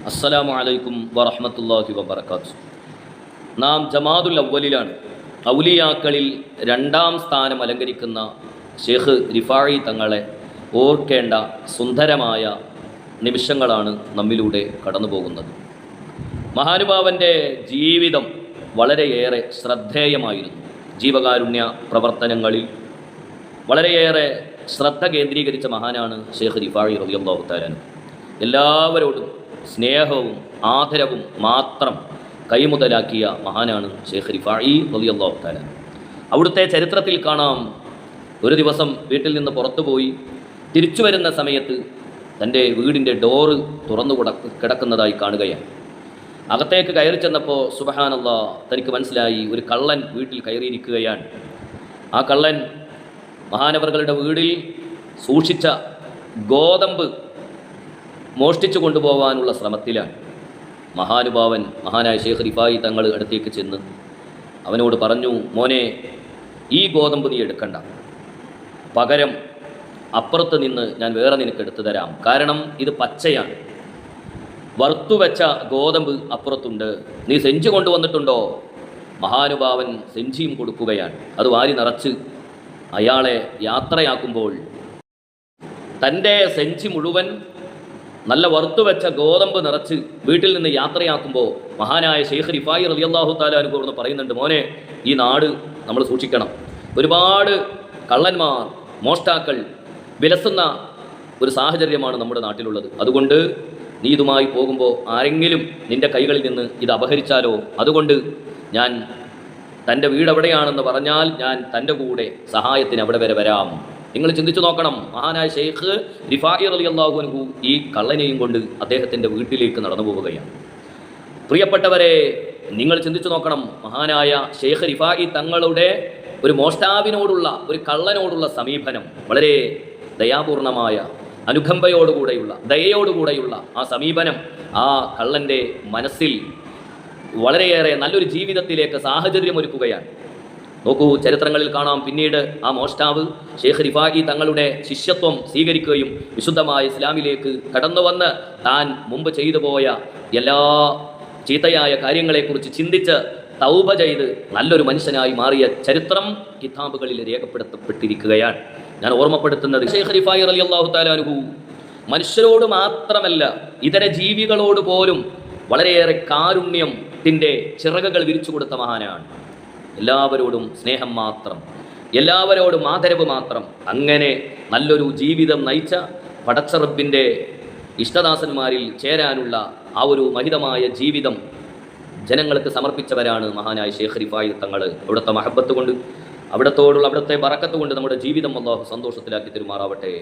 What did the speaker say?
അസ്സലാമു അലൈക്കും വറഹ്മത്തുള്ളാഹി വബർക്കാത്തു നാം ജമാദുൽ അവലിലാണ് ഔലിയാക്കളിൽ രണ്ടാം സ്ഥാനം അലങ്കരിക്കുന്ന ഷെയ്ഖ് റിഫാഴി തങ്ങളെ ഓർക്കേണ്ട സുന്ദരമായ നിമിഷങ്ങളാണ് നമ്മിലൂടെ കടന്നു പോകുന്നത് മഹാനുഭാവന്റെ ജീവിതം വളരെയേറെ ശ്രദ്ധേയമായിരുന്നു. ജീവകാരുണ്യ പ്രവർത്തനങ്ങളിൽ വളരെയേറെ ശ്രദ്ധ കേന്ദ്രീകരിച്ച മഹാനാണ് ഷെയ്ഖ് റിഫാഴി താലാൻ എല്ലാവരോടും സ്നേഹവും ആദരവും മാത്രം കൈമുതലാക്കിയ മഹാനാണ് ഷേഖ് റിഫാഴി റളിയല്ലാഹു താല അവിടുത്തെ ചരിത്രത്തിൽ കാണാം. ഒരു ദിവസം വീട്ടിൽ നിന്ന് പുറത്തുപോയി തിരിച്ചു വരുന്ന സമയത്ത് തന്റെ വീടിന്റെ ഡോറ് തുറന്നു കിടക്ക് കിടക്കുന്നതായി കാണുകയാണ്. അകത്തേക്ക് കയറി ചെന്നപ്പോൾ സുബഹാനല്ല തനിക്ക് മനസ്സിലായി ഒരു കള്ളൻ വീട്ടിൽ കയറിയിരിക്കുകയാണ് ആ കള്ളൻ മഹാനവറുകളുടെ വീടിൽ സൂക്ഷിച്ച ഗോതമ്പ് മോഷ്ടിച്ചു കൊണ്ടുപോകാനുള്ള ശ്രമത്തിലാണ്. മഹാനുഭാവൻ മഹാനായ ഷേഖ് റിഫായി തങ്ങൾ അടുത്തേക്ക് ചെന്ന് അവനോട് പറഞ്ഞു മോനെ ഈ ഗോതമ്പ് നീ എടുക്കണ്ട. പകരം അപ്പുറത്ത് നിന്ന് ഞാൻ വേറെ നിനക്ക് എടുത്തു തരാം. കാരണം ഇത് പച്ചയാണ്. വറുത്തുവെച്ച ഗോതമ്പ് അപ്പുറത്തുണ്ട്. നീ സെഞ്ചി കൊണ്ടുവന്നിട്ടുണ്ടോ? മഹാനുഭാവൻ സെഞ്ചിയും കൊടുക്കുകയാണ്. അത് വാരി നിറച്ച് അയാളെ യാത്രയാക്കുമ്പോൾ തന്റെ സെഞ്ചി മുഴുവൻ നല്ല വറുത്തുവെച്ച ഗോതമ്പ് നിറച്ച് വീട്ടിൽ നിന്ന് യാത്രയാക്കുമ്പോൾ മഹാനായ ഷെയ്ഖ് റിഫായി റളിയല്ലാഹു താല അനുഭവം പറയുന്നുണ്ട് മോനെ ഈ നാട് നമ്മൾ സൂക്ഷിക്കണം. ഒരുപാട് കള്ളന്മാർ മോഷ്ടാക്കൾ വിലസുന്ന ഒരു സാഹചര്യമാണ് നമ്മുടെ നാട്ടിലുള്ളത്. അതുകൊണ്ട് നീ ഇതുമായി പോകുമ്പോൾ ആരെങ്കിലും നിന്റെ കൈകളിൽ നിന്ന് ഇത് അപഹരിച്ചാലോ? അതുകൊണ്ട് ഞാൻ തന്റെ വീട് എവിടെയാണെന്ന് പറഞ്ഞാൽ ഞാൻ തന്റെ കൂടെ സഹായത്തിന് അവിടെ വരെ വരാം. നിങ്ങൾ ചിന്തിച്ചു നോക്കണം. മഹാനായ ഷെയ്ഖ് ദിഫായി അലി അള്ളാഹുനഹു ഈ കള്ളനെയും കൊണ്ട് അദ്ദേഹത്തിന്റെ വീട്ടിലേക്ക് നടന്നു പോവുകയാണ്. പ്രിയപ്പെട്ടവരെ നിങ്ങൾ ചിന്തിച്ചു നോക്കണം. മഹാനായ ഷെയ്ഖ് റിഫായി തങ്ങളുടെ ഒരു മോഷ്ടാവിനോടുള്ള ഒരു കള്ളനോടുള്ള സമീപനം വളരെ ദയാപൂർണമായ അനുകമ്പയോടുകൂടെയുള്ള ദയയോടുകൂടെയുള്ള ആ സമീപനം ആ കള്ളന്റെ മനസ്സിൽ വളരെയേറെ നല്ലൊരു ജീവിതത്തിലേക്ക് സാഹചര്യമൊരുക്കുകയാണ്. നോക്കൂ ചരിത്രങ്ങളിൽ കാണാം. പിന്നീട് ആ മോഷ്ടാവ് ഷേഖ് റിഫാഖി തങ്ങളുടെ ശിഷ്യത്വം സ്വീകരിക്കുകയും വിശുദ്ധമായ ഇസ്ലാമിലേക്ക് കടന്നു വന്ന് താൻ മുമ്പ് ചെയ്തു പോയ എല്ലാ ചീത്തയായ കാര്യങ്ങളെക്കുറിച്ച് ചിന്തിച്ച് തൗബ ചെയ്ത് നല്ലൊരു മനുഷ്യനായി മാറിയ ചരിത്രം കിതാബുകളിൽ രേഖപ്പെടുത്തപ്പെട്ടിരിക്കുകയാണ്. ഞാൻ ഓർമ്മപ്പെടുത്തുന്നത് ഷേഖ് റിഫായി അലി അള്ളാഹു മനുഷ്യരോട് മാത്രമല്ല ഇതര ജീവികളോട് പോലും വളരെയേറെ കാരുണ്യത്തിന്റെ ചിറകുകൾ വിരിച്ചു കൊടുത്ത മഹാനാണ്. എല്ലാവരോടും സ്നേഹം മാത്രം എല്ലാവരോടും ആദരവ് മാത്രം. അങ്ങനെ നല്ലൊരു ജീവിതം നയിച്ച പടച്ചറബിന്റെ ഇഷ്ടദാസന്മാരിൽ ചേരാനുള്ള ആ ഒരു മഹിതമായ ജീവിതം ജനങ്ങൾക്ക് സമർപ്പിച്ചവരാണ് മഹാനായ ഷേഖ് റിഫായി തങ്ങൾ. അവിടുത്തെ മഹബത്ത് കൊണ്ട് അവിടത്തോടുള്ള അവിടുത്തെ ബറക്കത്ത് കൊണ്ട് നമ്മുടെ ജീവിതം അള്ളാഹു സന്തോഷത്തിലാക്കി തെരുമാറാവട്ടെ.